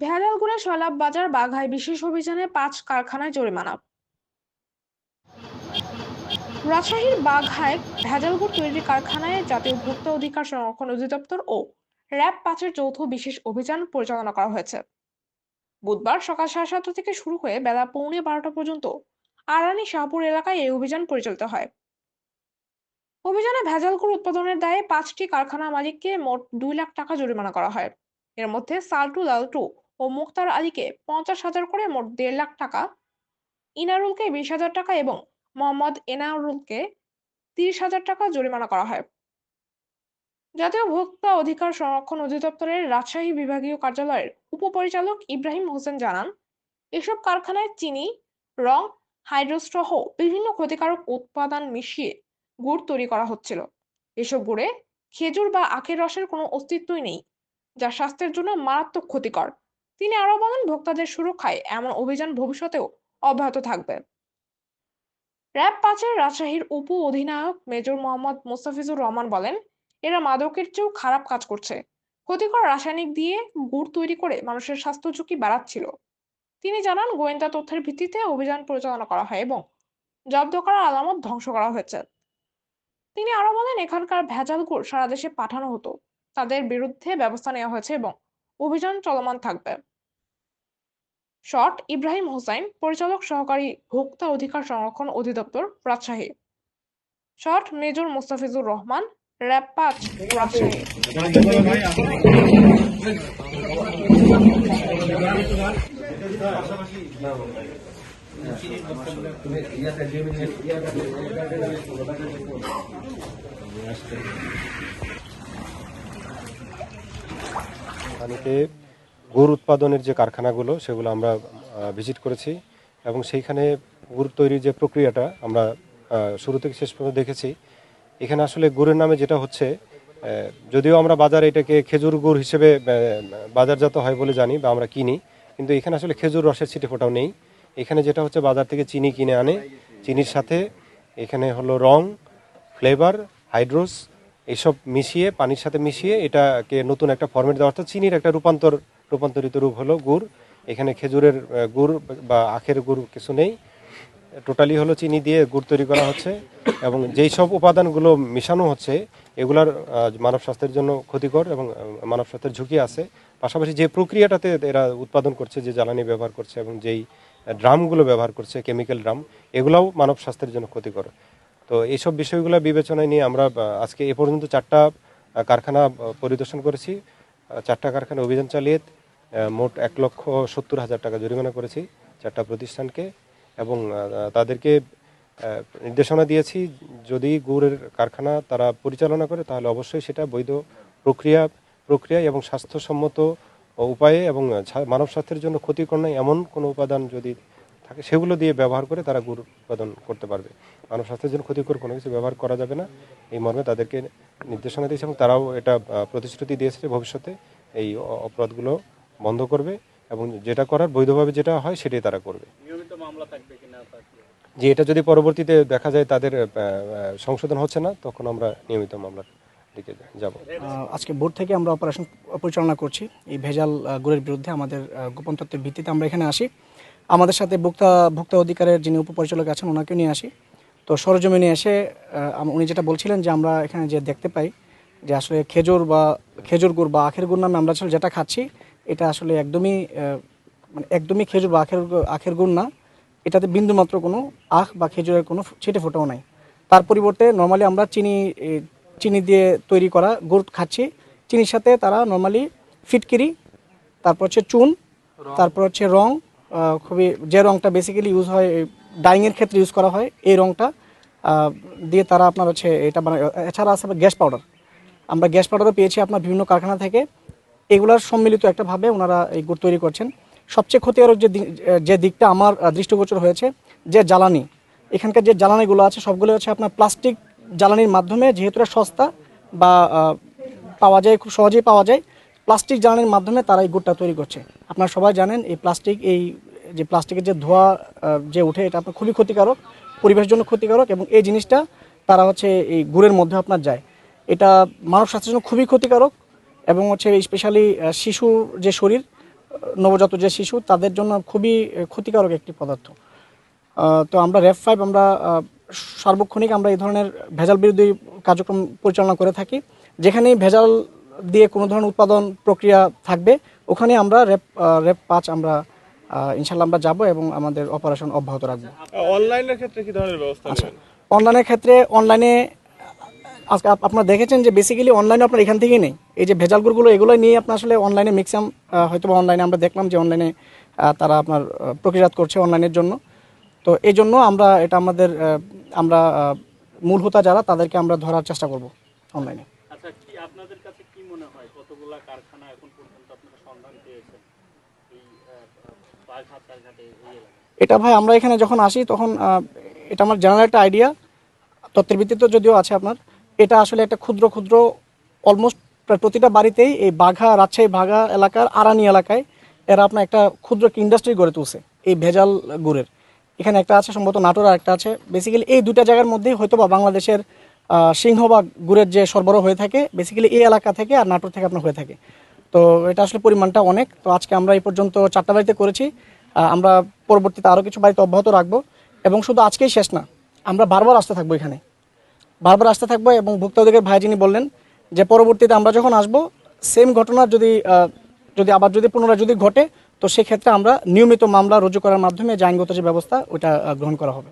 ভেড়ালগুড়া সলাপ বাজার বাঘায় বিশেষ অভিযানে পাঁচ কারখানায় জরিমানা। রাজশাহীর বাঘায় ভেজালগুড় তৈরি কারখানায় জাতীয় ভোক্তা অধিকার সংরক্ষণ অধিদপ্তর ও র্যাব পাঁচের যৌথ বিশেষ অভিযান পরিচালনা করা হয়েছে। বুধবার সকাল সাড়ে সাতটা থেকে শুরু হয়ে বেলা পৌনে বারোটা পর্যন্ত আরানি শাহপুর এলাকায় এই অভিযান পরিচালিত হয়। অভিযানে ভেজালগুড় উৎপাদনের দায়ে পাঁচটি কারখানা মালিককে মোট দুই লাখ টাকা জরিমানা করা হয়। এর মধ্যে সাল্টু লালটু ও মুক্তার আলীকে পঞ্চাশ হাজার করে মোট দেড় লাখ টাকা, ইনারুলকে বিশ হাজার টাকা এবং মোহাম্মদ এনারুলকে তিরিশ হাজার টাকা জরিমানা করা হয়। জাতীয় ভোক্তা অধিকার সংরক্ষণ অধিদপ্তরের রাজশাহী বিভাগীয় কার্যালয়ের উপপরিচালক ইব্রাহিম হোসেন জানান, এসব কারখানায় চিনি, রং, হাইড্রোস্ট্রহ, বিভিন্ন ক্ষতিকারক উৎপাদন মিশিয়ে গুড় তৈরি করা হচ্ছিল। এসব গুড়ে খেজুর বা আখের রসের কোনো অস্তিত্বই নেই, যা স্বাস্থ্যের জন্য মারাত্মক ক্ষতিকর। তিনি আরও বলেন, ভোক্তাদের সুরক্ষায় এমন অভিযান ভবিষ্যতেও অব্যাহত থাকবে। র্যাব পাঁচের রাজশাহীর উপ অধিনায়ক মেজর মোহাম্মদ মোস্তাফিজুর রহমান বলেন, এরা মাদকের চেয়েও খারাপ কাজ করছে। ক্ষতিকর রাসায়নিক দিয়ে গুড় তৈরি করে মানুষের স্বাস্থ্য ঝুঁকি বাড়াচ্ছিল। তিনি জানান, গোয়েন্দা তথ্যের ভিত্তিতে অভিযান পরিচালনা করা হয় এবং জব্দ করা আলামত ধ্বংস করা হয়েছে। তিনি আরও বলেন, এখানকার ভেজাল গুড় সারা দেশে পাঠানো হতো। তাদের বিরুদ্ধে ব্যবস্থা নেওয়া হয়েছে এবং অভিযান চলমান থাকবে। শট ইব্রাহিম হোসাইন, পরিচালক সহকারী ভোক্তা অধিকার সংরক্ষণ অধিদপ্তর রাজশাহী। শট মেজর মোস্তাফিজুর রহমান, র্যাব পাঁচ রাজশাহী। গুড় উৎপাদনের যে কারখানাগুলো, সেগুলো আমরা ভিজিট করেছি এবং সেইখানে গুড় তৈরির যে প্রক্রিয়াটা আমরা শুরু থেকে শেষ পর্যন্ত দেখেছি। এখানে আসলে গুড়ের নামে যেটা হচ্ছে যদিও আমরা বাজারে এটাকে খেজুর গুড় হিসেবে বাজারজাত হয় বলে জানি বা আমরা কিনি, কিন্তু এখানে আসলে খেজুর রসের ছিটে ফোটাও নেই। এখানে যেটা হচ্ছে, বাজার থেকে চিনি কিনে আনে। চিনির সাথে এখানে হলো রং ফ্লেভার হাইড্রোস এইসব মিশিয়ে, পানির সাথে মিশিয়ে এটাকে নতুন একটা ফর্মেট দেওয়া, অর্থাৎ চিনির একটা রূপান্তর রূপান্তরিত রূপ হলো গুড়। এখানে খেজুরের গুড় বা আখের গুড় কিছু নেই। টোটালি হলো চিনি দিয়ে গুড় তৈরি করা হচ্ছে এবং যেই সব উপাদানগুলো মিশানো হচ্ছে, এগুলার মানব স্বাস্থ্যের জন্য ক্ষতিকর এবং মানব স্বাস্থ্যের ঝুঁকি আছে। পাশাপাশি যে প্রক্রিয়াটাতে এরা উৎপাদন করছে, যে জ্বালানি ব্যবহার করছে এবং যেই ড্রামগুলো ব্যবহার করছে, কেমিক্যাল ড্রাম, এগুলাও মানব স্বাস্থ্যের জন্য ক্ষতিকর। তো এইসব বিষয়গুলো বিবেচনায় নিয়ে আমরা আজকে এ পর্যন্ত চারটা কারখানা পরিদর্শন করেছি। চারটা কারখানা অভিযান চালিয়ে মোট এক লক্ষ সত্তর হাজার টাকা জরিমানা করেছি চারটা প্রতিষ্ঠানকে এবং তাদেরকে নির্দেশনা দিয়েছি যদি গুড়ের কারখানা তারা পরিচালনা করে তাহলে অবশ্যই সেটা বৈধ প্রক্রিয়া প্রক্রিয়া এবং স্বাস্থ্যসম্মত উপায়ে এবং মানব স্বাস্থ্যের জন্য ক্ষতিকর নয় এমন কোনো উপাদান যদি থাকে সেগুলো দিয়ে ব্যবহার করে তারা গুড় উৎপাদন করতে পারবে। মানব স্বাস্থ্যের জন্য ক্ষতিকর কোনো কিছু ব্যবহার করা যাবে না। এই মর্মে তাদেরকে নির্দেশনা দিয়েছে এবং তারাও এটা প্রতিশ্রুতি দিয়েছে ভবিষ্যতে এই অপরাধগুলো বন্ধ করবে এবং যেটা করার বৈধভাবে যেটা হয় সেটাই তারা করবে। যে এটা যদি পরবর্তীতে দেখা যায় তাদের সংশোধন হচ্ছে না তখন আমরা নিয়মিত মামলার দিকে যাব। আজকে বোর্ড থেকে আমরা অপারেশন পরিচালনা করছি। এই ভেজাল গুড়ের বিরুদ্ধে আমাদের গোপন তথ্যের ভিত্তিতে আমরা এখানে আসি। আমাদের সাথে ভোক্তা ভোক্তা অধিকারের যিনি উপপরিচালক আছেন ওনাকেও নিয়ে আসি। তো সরজমিনে এসে উনি যেটা বলছিলেন যে আমরা এখানে যে দেখতে পাই যে আসলে খেজুর বা খেজুর গুড় বা আখের গুড় নামে আমরা আসলে যেটা খাচ্ছি এটা আসলে একদমই মানে একদমই খেজুর বা আখের আখের গুড় না। এটাতে বিন্দুমাত্র কোনো আখ বা খেজুরের কোনো ছিটে ফোটাও নাই। তার পরিবর্তে নর্মালি আমরা চিনি চিনি দিয়ে তৈরি করা গুড় খাচ্ছি। চিনির সাথে তারা নর্মালি ফিটকিরি তারপর হচ্ছে চুন তারপর হচ্ছে রং খুবই যে রংটা বেসিক্যালি ইউজ হয় ডাইংয়ের ক্ষেত্রে ইউজ করা হয় এই রংটা দিয়ে তারা আপনার হচ্ছে এটা বানায়। এছাড়া আছে গ্যাস পাউডার। আমরা গ্যাস পাউডারও পেয়েছি আপনার বিভিন্ন কারখানা থেকে। এগুলার সম্মিলিত একটা ভাবে ওনারা এই গুড় তৈরি করছেন। সবচেয়ে ক্ষতিকারক যে যে দিকটা আমার দৃষ্টিগোচর হয়েছে, যে জ্বালানি। এখানকার যে জ্বালানিগুলো আছে সবগুলো হচ্ছে আপনার প্লাস্টিক জ্বালানির মাধ্যমে যেহেতু সস্তা বা পাওয়া যায়, খুব সহজেই পাওয়া যায়, প্লাস্টিক জ্বালানির মাধ্যমে তারা এই গুড়টা তৈরি করছে। আপনারা সবাই জানেন, এই প্লাস্টিক, এই যে প্লাস্টিকের যে ধোঁয়া যে উঠে এটা আপনার খুবই ক্ষতিকারক, পরিবেশের জন্য ক্ষতিকারক এবং এই জিনিসটা তারা হচ্ছে এই গুড়ের মধ্যে আপনার যায়। এটা মানব স্বাস্থ্যের জন্য খুবই ক্ষতিকারক। এবং হচ্ছে স্পেশালি শিশুর যে শরীর নবজাত যে শিশু তাদের জন্য খুবই ক্ষতিকারক একটি পদার্থ। তো আমরা র্যাপ ফাইভ আমরা সার্বক্ষণিক আমরা এই ধরনের ভেজাল বিরোধী কার্যক্রম পরিচালনা করে থাকি। যেখানেই ভেজাল দিয়ে কোনো ধরনের উৎপাদন প্রক্রিয়া থাকবে ওখানে আমরা র্যাপ র্যাপ পাঁচ আমরা ইনশাল্লাহ আমরা যাব এবং আমাদের অপারেশন অব্যাহত রাখব। অনলাইনের ক্ষেত্রে কি ধরনের ব্যবস্থা নেবেন? অনলাইনের ক্ষেত্রে অনলাইনে আজকে আপ- আপনারা দেখেছেন যে বেসিক্যালি অনলাইনে আপনার এখান থেকেই নেই। এই যে ভেজাল গুড়গুলো এগুলো নিয়ে আপনার আসলে অনলাইনে ম্যাক্সিমাম হয়তো বা অনলাইনে আমরা দেখলাম যে অনলাইনে তারা আপনার আহ, প্রক্রিয়াজাত করছে অনলাইনের জন্য। তো এই জন্য আমরা এটা আমাদের আমরা মূল হোতা যারা তাদেরকে আমরা ধরার চেষ্টা করব অনলাইনে আচ্ছা কি আপনাদের কাছে কি মনে হয়? কতগুলা কারখানা এখন পর্যন্ত আপনারা সন্ধান পেয়েছেন? এই বাঘাট টাঘাটে এটা ভাই আমরা এখানে যখন আসি তখন এটা আমার জেনারেল একটা আইডিয়া তত্ত্বের ভিত্তিতে যদিও আছে আপনার। এটা আসলে একটা ক্ষুদ্র ক্ষুদ্র অলমোস্ট প্রায় প্রতিটা বাড়িতেই এই বাঘা রাজশাহী বাঘা এলাকার আরানি এলাকায় এরা আপনার একটা ক্ষুদ্র একটা ইন্ডাস্ট্রি গড়ে তুলছে এই ভেজাল গুড়ের। এখানে একটা আছে সম্ভবত নাটোর আর একটা আছে। বেসিক্যালি এই দুটা জায়গার মধ্যেই হয়তো বা বাংলাদেশের আহ, সিংহভাগ গুড়ের যে সরবরাহ হয়ে থাকে বেসিক্যালি এই এলাকা থেকে আর নাটোর থেকে আপনার হয়ে থাকে। তো এটা আসলে পরিমাণটা অনেক। তো আজকে আমরা এই পর্যন্ত চারটা বাড়িতে করেছি। আমরা পরবর্তীতে আরও কিছু বাড়িতে অব্যাহত রাখব। এবং শুধু আজকেই শেষ না আমরা বারবার আসতে থাকব এখানে। বারবার আসতে থাকব এবং ভোক্তা অধিকার ভাই যিনি বললেন যে পরবর্তীতে আমরা যখন আসব সেম ঘটনা যদি যদি আবার যদি পুনরায় যদি ঘটে, তো সেক্ষেত্রে আমরা নিয়মিত মামলা রুজু করার মাধ্যমে যে আইনগত যে ব্যবস্থা ওটা গ্রহণ করা হবে।